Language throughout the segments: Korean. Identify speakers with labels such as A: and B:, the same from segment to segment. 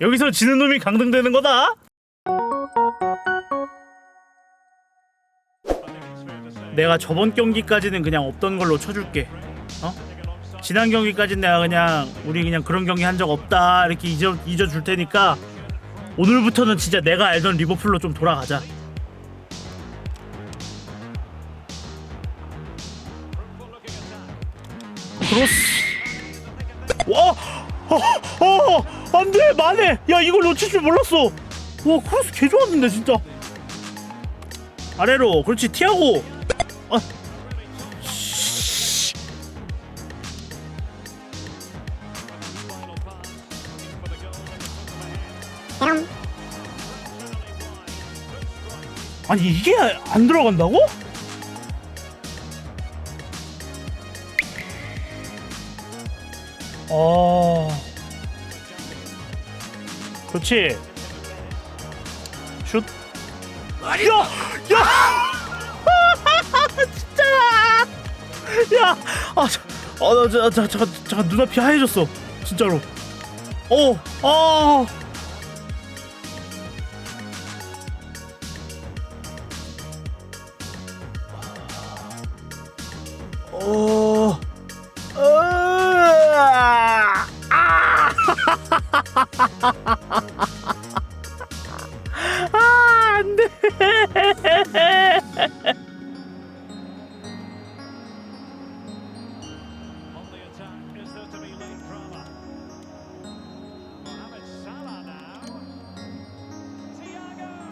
A: 여기서 지는 놈이 강등되는 거다. 내가 저번 경기까지는 그냥 없던 걸로 쳐줄게. 어? 지난 경기까지는 내가 그냥 우리 그냥 그런 경기 한 적 없다 이렇게 잊어 잊어 줄 테니까 오늘부터는 진짜 내가 알던 리버풀로 좀 돌아가자. 크로스. 와, 어, 어, 안돼, 만해. 야, 이걸 놓칠 줄 몰랐어. 와, 크로스 개 좋았는데 진짜. 아래로, 그렇지, 티하고. 아, 씨. 아니 이게 안 들어간다고? 어. 그렇지. 슛. 야! 야! 진짜! 야! 아, 저, 어, 나, 저, 저, 저, 잠깐 눈앞이 하얘졌어. 진짜로. 어, 아. 어. 으아! 아! 아,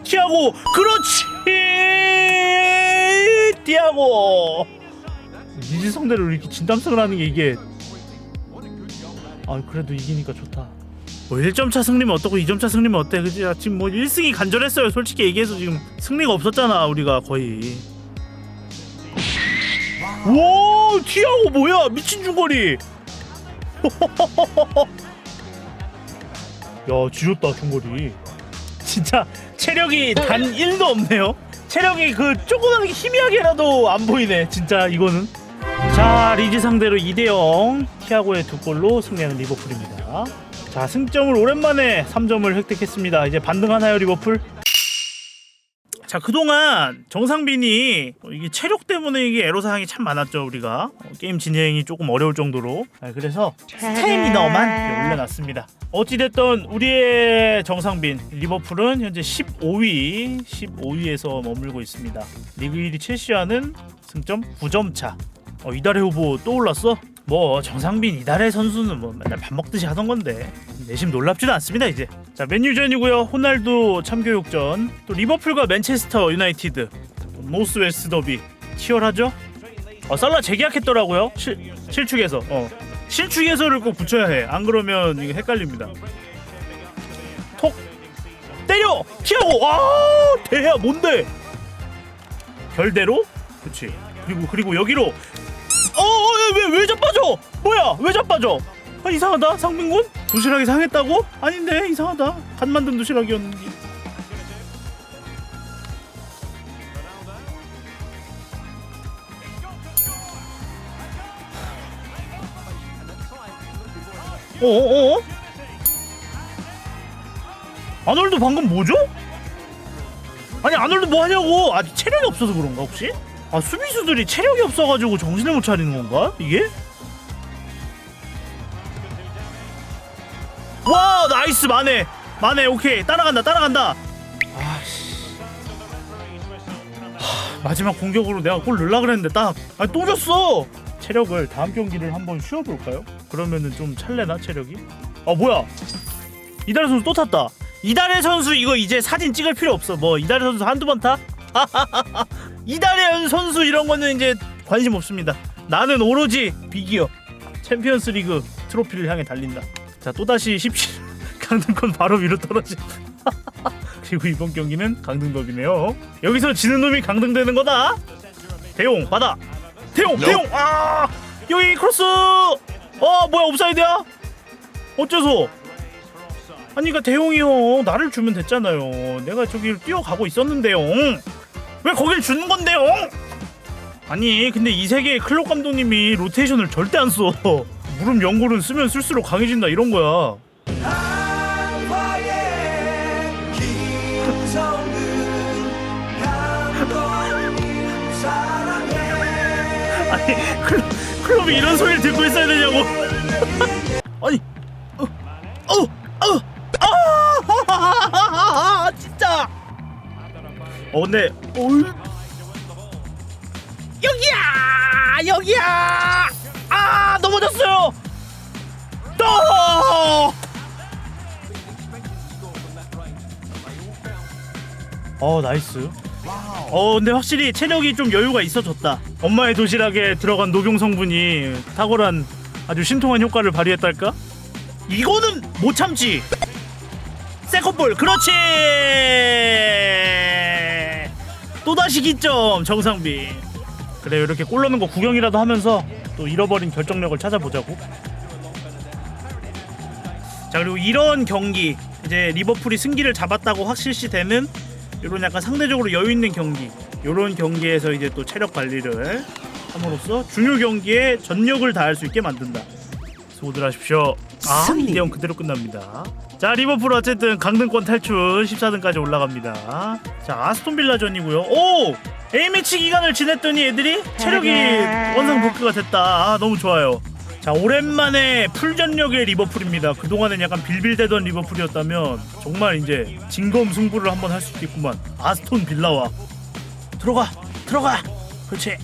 A: 티아고 그렇지! 티아고! 이지 상대로 이렇게 진담승을 하는 게 이게 아 그래도 이기니까 좋다. 뭐 1점 차 승리면 어떻고 2점 차 승리면 어때? 그지? 야, 지금 뭐 1승이 간절했어요. 솔직히 얘기해서 지금 승리가 없었잖아 우리가 거의. 와 티아고 뭐야? 미친 중거리! 야 지렸다 중거리. 진짜 체력이 단 1도 없네요. 체력이 그 조그맣게 희미하게라도 안 보이네. 진짜 이거는. 자 리즈 상대로 2대 0 티아고의 두 골로 승리하는 리버풀입니다. 자 승점을 오랜만에 3점을 획득했습니다. 이제 반등하나요 리버풀? 자 그동안 정상빈이 이게 체력 때문에 이게 애로사항이 참 많았죠 우리가. 어, 게임 진행이 조금 어려울 정도로. 아, 그래서 스태미너만 이렇게 올려놨습니다. 어찌됐든 우리의 정상빈 리버풀은 현재 15위 15위에서 머물고 있습니다. 리그 1위 첼시와는 승점 9점 차. 어, 이달의 후보 또 올랐어? 뭐 정상빈 이달의 선수는 뭐 맨날 밥 먹듯이 하던 건데 내심 놀랍지도 않습니다 이제. 자 맨유전이고요. 호날두 참교육전. 또 리버풀과 맨체스터 유나이티드. 노스웨스트 더비. 치열하죠? 어 살라 재계약했더라고요. 실, 실축에서. 어. 실축에서를 꼭 붙여야 해안 그러면 이거 헷갈립니다. 톡. 때려! 피하고 아 대야 뭔데? 별대로? 그렇지 그리고 그리고 여기로. 어 왜왜 왜 자빠져? 뭐야? 왜 자빠져? 아 이상하다. 상민군? 도시락이 상했다고? 아닌데 이상하다. 간 만든 도시락이었는데. 어어어? 아놀드 방금 뭐죠? 아니 아놀드 뭐 하냐고. 아 체력이 없어서 그런가 혹시? 아 수비수들이 체력이 없어가지고 정신을 못 차리는 건가 이게? 와 나이스 만해 만해 오케이 따라간다 따라간다 아씨 마지막 공격으로 내가 골 넣으려 그랬는데 딱아또 졌어 체력을 다음 경기를 한번 쉬어볼까요? 그러면은 좀 찰래나 체력이? 아 뭐야 이달의 선수 또 탔다 이달의 선수 이거 이제 사진 찍을 필요 없어 뭐 이달의 선수 한두 번 타? 이달의 선수 이런 거는 이제 관심 없습니다. 나는 오로지 비기어 챔피언스 리그 트로피를 향해 달린다. 자 또다시 17 강등권 바로 위로 떨어지. 그리고 이번 경기는 강등덕이네요. 여기서 지는 놈이 강등되는 거다. 대용 받아. 대용 대용 아 여기 크로스. 어 뭐야 옵사이드야? 어째서? 아니 그러니까 대용이 형 나를 주면 됐잖아요. 내가 저기를 뛰어가고 있었는데요. 왜 거길 주는 건데요? 아니 근데 이 세계의 클럽 감독님이 로테이션을 절대 안 써. 무릎 연골은 쓰면 쓸수록 강해진다 이런 거야. 아니 클럽이 이런 소리를 듣고 있어야 되냐고. 아니 어 근데 어이. 여기야! 여기야! 아 넘어졌어요! 또! 어 나이스. 어 근데 확실히 체력이 좀 여유가 있어졌다. 엄마의 도시락에 들어간 녹용 성분이 탁월한 아주 신통한 효과를 발휘했달까? 이거는 못 참지! 세컨볼 그렇지 또다시 기점 정상비 그래 이렇게 골 넣는 거 구경이라도 하면서 또 잃어버린 결정력을 찾아보자고. 자 그리고 이런 경기. 이제 리버풀이 승기를 잡았다고 확실시 되는 이런 약간 상대적으로 여유 있는 경기. 이런 경기에서 이제 또 체력 관리를 함으로써 중요 경기에 전력을 다할 수 있게 만든다. 수고들 하십시오. 아
B: 승리.
A: 2대0 그대로 끝납니다 자 리버풀 어쨌든 강등권 탈출 14등까지 올라갑니다. 자 아스톤빌라전이고요. 오! A매치 기간을 지냈더니 애들이 체력이 원상 복구가 됐다. 아 너무 좋아요. 자 오랜만에 풀전력의 리버풀입니다. 그동안은 약간 빌빌대던 리버풀이었다면 정말 이제 진검 승부를 한번 할 수도 있구만. 아스톤 빌라와. 들어가 들어가. 그렇지.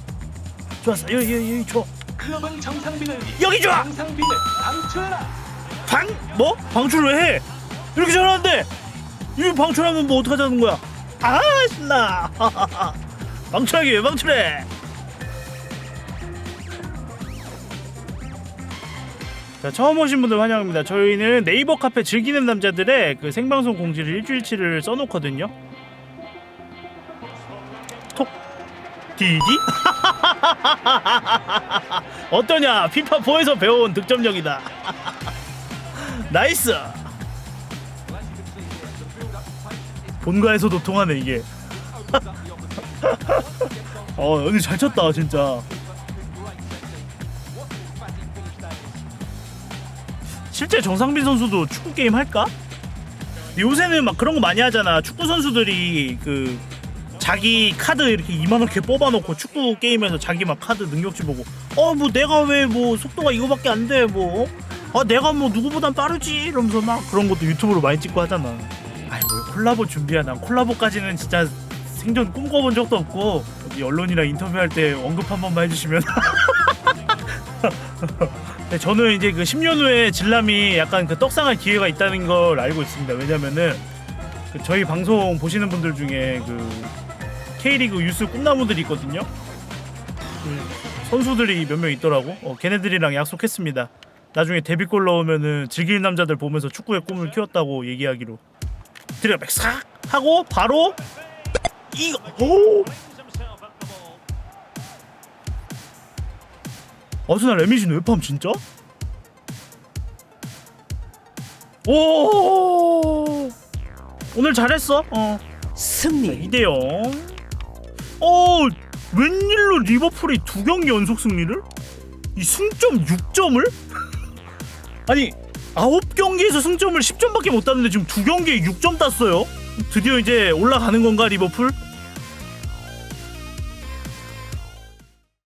A: 좋았어. 여기 여기 여기 좋아
B: 클럽은 정상빈을 위해
A: 여기 좋아
B: 정상빈을 방출하라.
A: 방 뭐? 방출을 왜 해? 이렇게 잘하는데 이거 방출하면 뭐 어떡하자는 거야? 아 신나 방출하기 왜 방출해? 자 처음 오신 분들 환영합니다. 저희는 네이버 카페 즐기는 남자들의 그 생방송 공지를 일주일치를 써놓거든요. 톡 디디 어떠냐? 피파 4에서 배워온 득점력이다. 나이스. 본가에서도 통하네 이게. 어 오늘 잘 쳤다 진짜. 실제 정상빈 선수도 축구 게임 할까? 요새는 막 그런 거 많이 하잖아. 축구 선수들이 그 자기 카드 이렇게 이만하게 뽑아놓고 축구 게임에서 자기 막 카드 능력치 보고 어 뭐 내가 왜 뭐 속도가 이거밖에 안 돼 뭐. 아 내가 뭐 누구보단 빠르지 이러면서 막 그런 것도 유튜브로 많이 찍고 하잖아. 아이 뭐 콜라보 준비야 난 콜라보까지는 진짜 생전 꿈꿔본 적도 없고 어디 언론이랑 인터뷰할 때 언급 한 번만 해주시면 네, 저는 이제 그 10년 후에 진람이 약간 그 떡상할 기회가 있다는 걸 알고 있습니다. 왜냐면은 그 저희 방송 보시는 분들 중에 그 K리그 유스 꿈나무들이 있거든요. 그 선수들이 몇 명 있더라고. 어, 걔네들이랑 약속했습니다. 나중에 데뷔골 넣으면은 즐길 남자들 보면서 축구의 꿈을 키웠다고 얘기하기로. 드리블 싹 하고 바로 이거 오. 아스날 레미신 웹팜 진짜? 오 오늘 잘했어 어
B: 승리.
A: 2대0 어 웬일로 리버풀이 두 경기 연속 승리를? 이 승점 6점을? 아니 9경기에서 승점을 10점밖에 못 땄는데 지금 두 경기에 6점 땄어요 드디어 이제 올라가는 건가 리버풀?